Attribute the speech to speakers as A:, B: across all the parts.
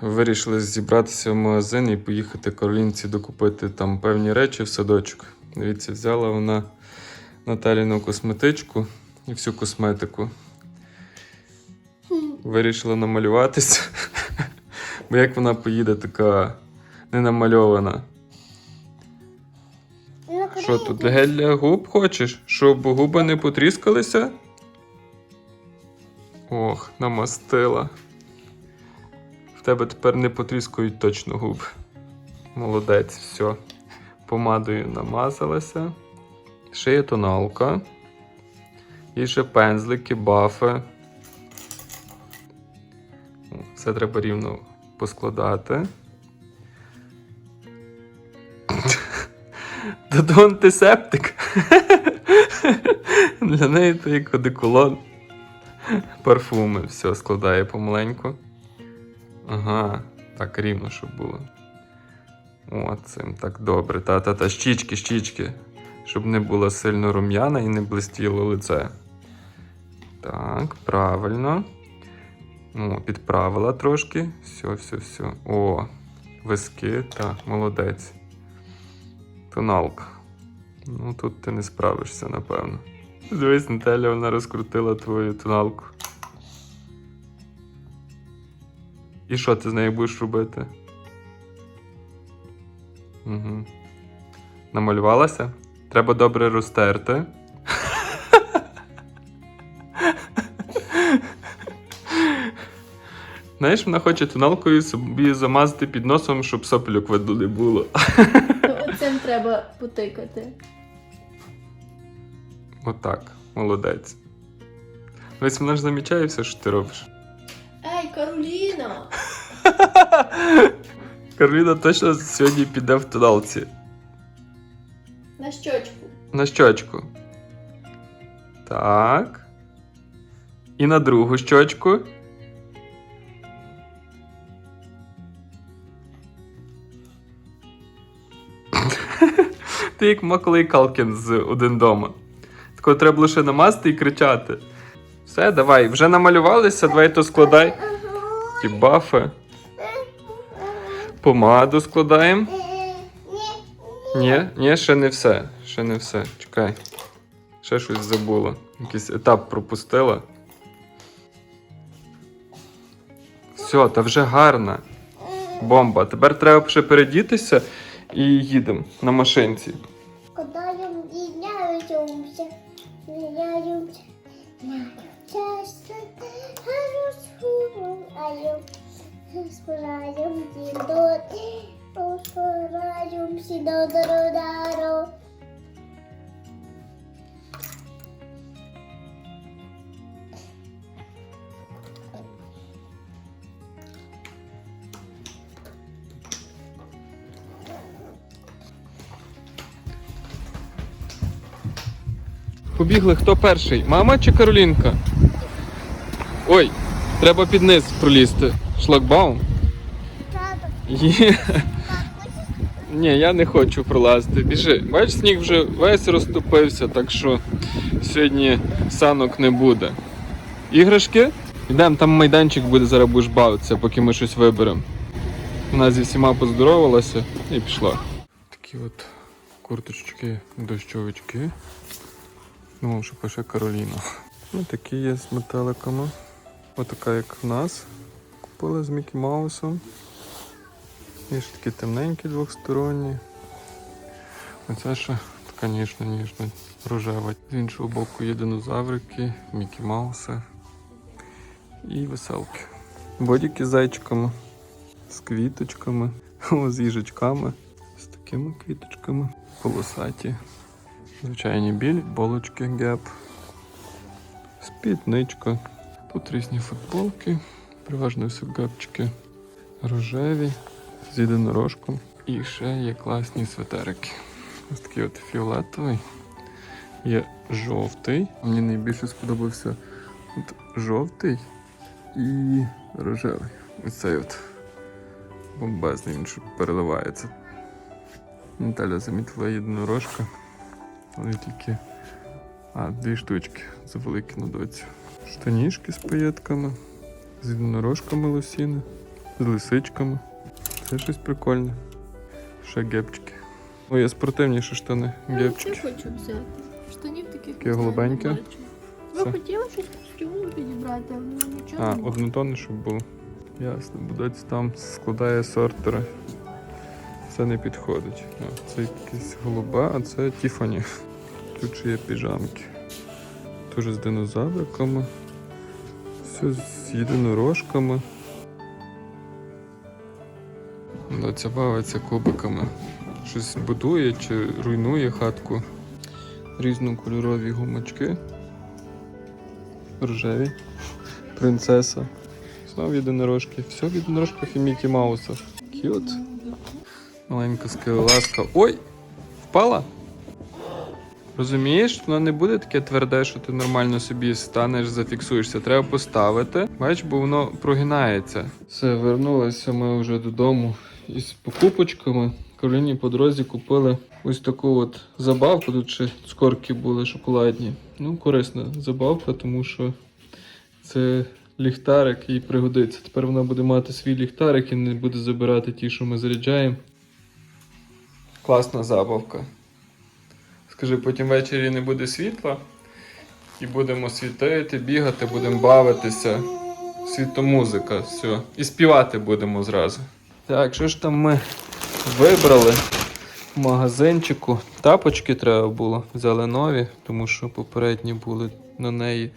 A: Вирішили зібратися в магазин і поїхати Каролінці докупити там певні речі в садочок. Дивіться, взяла вона Наталіну косметичку і всю косметику. Вирішила намалюватися. Бо як вона поїде така не намальована. Що тут гель для губ хочеш? Щоб губи не потріскалися? Ох, намастила. Тебе тепер не потріскують точно губи. Молодець, все. Помадою намазалася. Ще є тоналка. І ще пензлики, бафи. Все треба рівно поскладати. Та антисептик. Для неї то як одеколон. Парфуми, все складає помаленьку. Ага, так рівно, щоб було. О, цим так добре. Та-та-та, щічки, щічки. Щоб не було сильно рум'яна і не блистіло лице. Так, правильно. О, підправила трошки. Все, все, все. О, виски, так, молодець. Тоналка. Ну, тут ти не справишся, напевно. Дивись, Наталя, вона розкрутила твою тоналку. І що ти з нею будеш робити? Угу. Намалювалася? Треба добре розтерти. Знаєш, вона хоче тоналкою собі замазати під носом, щоб соплюк видно не було.
B: Цим треба потикати.
A: Отак, молодець. Ось вона ж замічає все, що ти робиш.
B: Кароліна!
A: Кароліна точно сьогодні піде в тоналці.
B: На щочку.
A: На щочку. Так. І на другу щочку. Ти як Маковий Калкін з один дома. Такого треба лише намазати і кричати. Все, давай, вже намалювалися, давай то складай. Ті бафи. Помаду складаємо. Ні, ні, ще не все. Ще не все. Чекай. Ще щось забула. Якийсь етап пропустила. Все, та вже гарна. Бомба. Тепер треба ще передітися і їдемо на машинці.
C: Когда я спираем дідо, спираем сідодародаро.
A: Побігли, хто перший? Мама чи Каролінка? Ой, треба під низ пролізти. Шлагбаум? Є. Ні, я не хочу пролазити. Біжи. Бач, сніг вже весь розтопився, так що сьогодні санок не буде. Іграшки? Йдемо, там майданчик буде, зараз будеш бавитися, поки ми щось виберемо. Вона зі всіма поздоровалася і пішла. Такі от курточки, дощовички. Думав, що пише Кароліна. Ну, такі є з метеликами. Отака, як в нас. Купили з Мікі Маусом. Є ще такі темненькі двохсторонні. Оця ще така ніжна, ніжна, рожева. З іншого боку є динозаврики, Мікі Мауси і веселки. Бодіки з зайчиками, з квіточками, з їжачками, з такими квіточками, полосаті. Звичайні білі, болочки геп, спідничка. Тут різні футболки, переважно все гепчики рожеві з єдинорожком. І ще є класні светерики. Ось такий от фіолетовий. Є жовтий. Мені найбільше сподобався от жовтий і рожевий. Ось цей от бомбезний, він переливається. Наталя замітила єдинорожка. Але тільки. А, дві штучки завеликі на доці. Штанішки з паєтками, з єдинорожками лосіни. з лисичками. Це щось прикольне. Ще гепчики. Ой, є спортивніші штани,
B: Я
A: гепчики.
B: хочу взяти. Штанів таких
A: голубеньке? Все.
B: Ви хотіли щось костюму підібрати, але ну, нічого.
A: А,
B: нема.
A: однотонне, щоб було. Ясно, будець там складає сортери. Це не підходить. А, Це якесь голуба, а це Тіфані. Тут ще є піжамки. Теж з динозавриками. Все з єдинорожками. Доця бавиться кубиками. Щось будує чи руйнує хатку. Різнокольорові гумачки. Рожеві. Принцеса. Знову єдинорожки. Все в єдинорожках і Мікі Мауса. К'ют. Маленька скелеласка. Ой! Впала? Розумієш, воно не буде таке тверде, що ти нормально собі станеш, зафіксуєшся. Треба поставити. Бач, бо воно прогинається. Все, вернулися ми вже додому із покупочками. Кароліні по дорозі купили ось таку от забавку. Тут ще цукорки були шоколадні. Ну, корисна забавка, тому що це ліхтарик їй пригодиться. Тепер вона буде мати свій ліхтарик і не буде забирати ті, що ми заряджаємо. Класна забавка. Скажи, потім ввечері не буде світла. І будемо світити, бігати, будемо бавитися. Світомузика, все. І співати будемо зразу. Так, що ж там ми вибрали в магазинчику? Тапочки треба було. Взяли нові, тому що попередні були на неї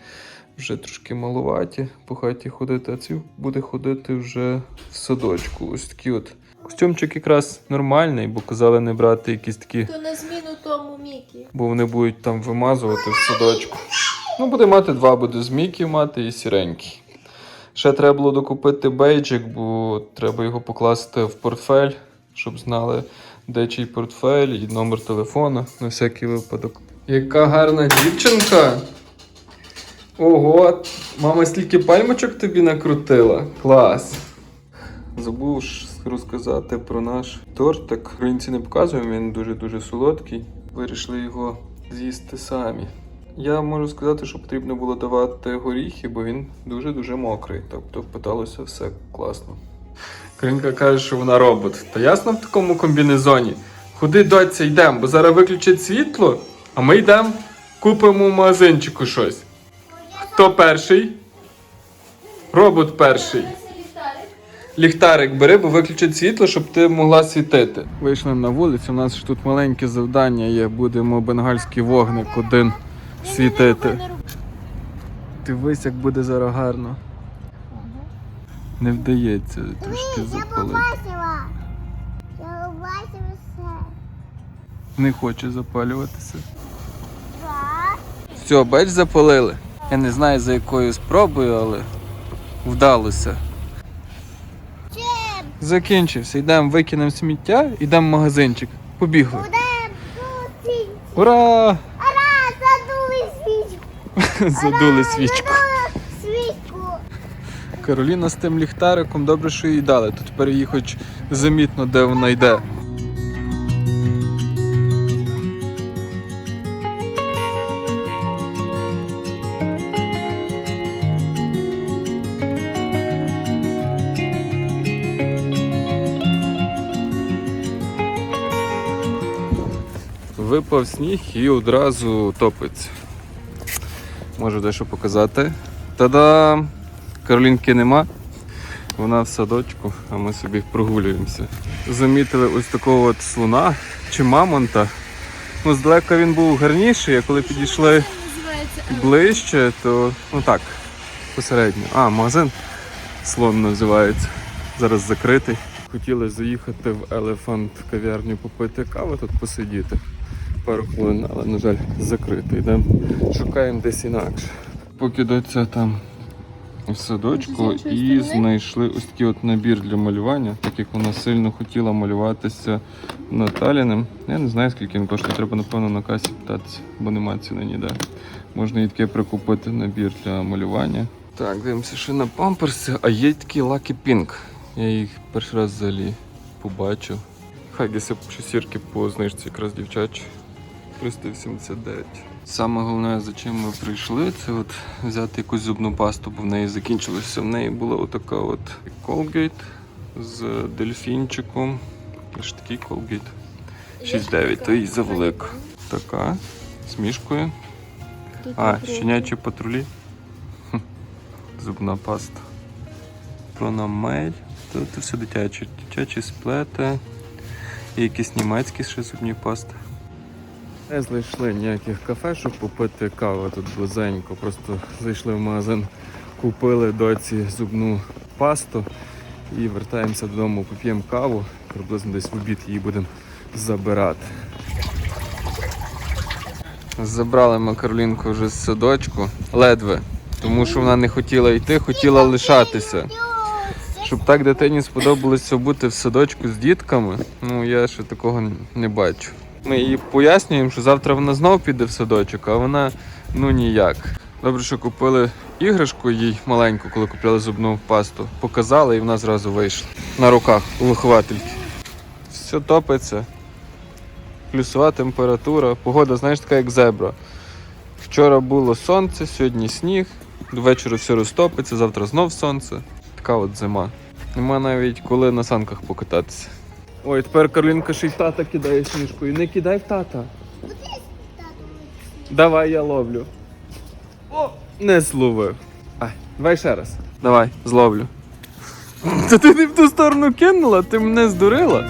A: вже трошки малуваті по хаті ходити, а ці буде ходити вже в садочку. Ось такі от. Костюмчик якраз нормальний, бо казали не брати якісь такі
B: То на зміну тому Мікі.
A: бо вони будуть там вимазувати в садочку. Ну, буде мати два, буде з Мікі мати і сіренький. Ще треба було докупити бейджик, бо треба його покласти в портфель, щоб знали, де чий портфель і номер телефону на всякий випадок. Яка гарна дівчинка! Ого, мама стільки пальмочок тобі накрутила. Клас! Забув розказати про наш тортик. Українці не показуємо, він дуже-дуже солодкий. Вирішили його з'їсти самі. Я можу сказати, що потрібно було давати горіхи, бо він дуже-дуже мокрий. Тобто питалося все класно. Кринка каже, що вона робот. Та ясно в такому комбінезоні. Ходи, доця, йдемо, бо зараз виключать світло, а ми йдемо, купимо в магазинчику щось. Хто перший? Робот перший. Ліхтарик бери, бо виключить світло, щоб ти могла світити. Вийшли на вулицю, у нас ж тут маленьке завдання є. Будемо бенгальський вогник один світити. Дивись, як буде зараз гарно. Не вдається трошки
C: Я
A: запалити.
C: побачила. Я побачила все.
A: Не хоче запалюватися. Все, бач, запалили. Я не знаю за якою спробою, але вдалося. Закінчився. Йдемо, викинемо сміття, йдемо в магазинчик. Побігли. Ура!
C: Ура! Задули свічку.
A: Задули свічку. Кароліна з тим ліхтариком, добре, що їй дали. То тепер їй хоч замітно, де вона йде. Випав сніг і одразу топиться. Можу дещо показати. Та-дам! Каролінки нема. Вона в садочку, а ми собі прогулюємося. Замітили ось такого от слона чи мамонта. Ну, здалека він був гарніший, а коли підійшли ближче, то ну так, посередньо. А, магазин слон називається. Зараз закритий. Хотіли заїхати в елефант кав'ярню попити каву, тут посидіти. Пару хвилин, але, на жаль, закритий. Йдемо, шукаємо десь інакше. Поки доця там в садочку і знайшли ось такий от набір для малювання, так як вона сильно хотіла малюватися Наталіним. Я не знаю, скільки він коштує, треба, напевно, на касі питатися, бо немає ціни ніде. Можна і таке прикупити набір для малювання. Так, дивимося, що на памперси, а є такі Lucky Pink. Я їх перший раз взагалі побачив. Хагіси шесірки по знижці якраз дівчачі. 389. Саме головне, за чим ми прийшли, це от взяти якусь зубну пасту, бо в неї закінчилося. В неї була отака от Colgate з дельфінчиком. І ж такий колгейт. 6,9, то і завелика. Така. З мішкою. А, щенячі патрулі. Хм. Зубна паста. Прономель. Тут все дитяче. Дитячі сплети. І якісь німецькі ще зубні пасти. Не знайшли ніяких кафе, щоб попити каву тут близенько. Просто зайшли в магазин, купили доці зубну пасту і вертаємося додому, поп'ємо каву. Приблизно десь в обід її будемо забирати. Забрали ми Каролінку вже з садочку, ледве, тому що вона не хотіла йти, хотіла лишатися. Щоб так дитині сподобалося бути в садочку з дітками, ну я ще такого не бачу. Ми їй пояснюємо, що завтра вона знов піде в садочок, а вона ну ніяк. Добре, що купили іграшку їй маленьку, коли купляли зубну пасту. Показали і вона зразу вийшла. На руках у виховательки. Все топиться. Плюсова температура. Погода, знаєш, така як зебра. Вчора було сонце, сьогодні сніг. До вечора все розтопиться, завтра знов сонце. Така от зима. Нема навіть коли на санках покататися. Ой, тепер Карлінка ще й в тата кидає сніжкою. Не кидай в тата. Давай я ловлю. О, не зловив. Ай, давай ще раз. Давай, зловлю. Та ти не в ту сторону кинула, ти мене здурила.